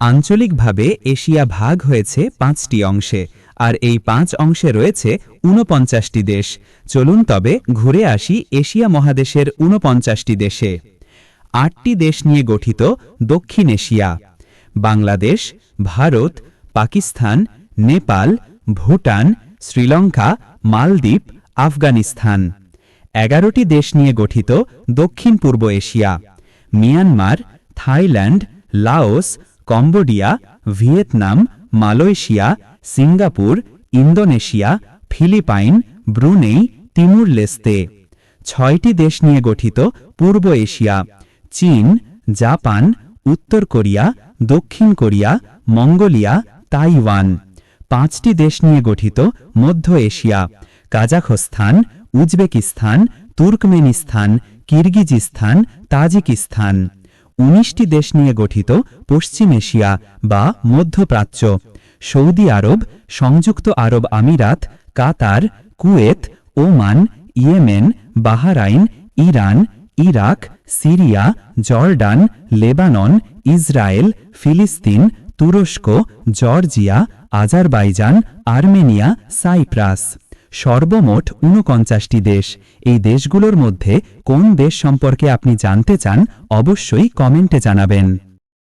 আঞ্চলিকভাবে Asia ভাগ হয়েছে পাঁচটি অংশে, আর এই পাঁচ অংশে রয়েছে ঊনপঞ্চাশটি দেশ। চলুন তবে ঘুরে আসি এশিয়া মহাদেশের ঊনপঞ্চাশটি দেশে। আটটি দেশ নিয়ে গঠিত দক্ষিণ এশিয়া। বাংলাদেশ, ভারত, পাকিস্তান, নেপাল, ভুটান, শ্রীলঙ্কা, মালদ্বীপ, আফগানিস্তান। এগারোটি দেশ নিয়ে গঠিত দক্ষিণ পূর্ব Asia. Myanmar, Thailand, Laos Cambodia, Vietnam, Malaysia, Singapore, Indonesia, Philippine, Brunei Timor Leste ছয়টি দেশ নিয়ে গঠিত পূর্ব এশিয়া, চীন, জাপান, উত্তর কোরিয়া, দক্ষিণ কোরিয়া, মঙ্গোলিয়া, তাইওয়ান। পাঁচটি দেশ নিয়ে গঠিত মধ্য Asia, Kazakhstan, Uzbekistan, Turkmenistan, Kyrgyzstan, Tajikistan. উনিশটি দেশ নিয়ে গঠিত পশ্চিম এশিয়া বা মধ্যপ্রাচ্য, সৌদি আরব, সংযুক্ত আরব আমিরাত, Qatar, Kuwait, Oman, Yemen, Bahrain, Iran, Iraq, Syria, Jordan, Lebanon, Israel, ফিলিস্তিন, তুরস্ক, জর্জিয়া, আজারবাইজান, আর্মেনিয়া, সাইপ্রাস। সর্বমোট ঊনপঞ্চাশটি দেশ। এই দেশগুলোর মধ্যে কোন দেশ সম্পর্কে আপনি জানতে চান, অবশ্যই কমেন্টে জানাবেন।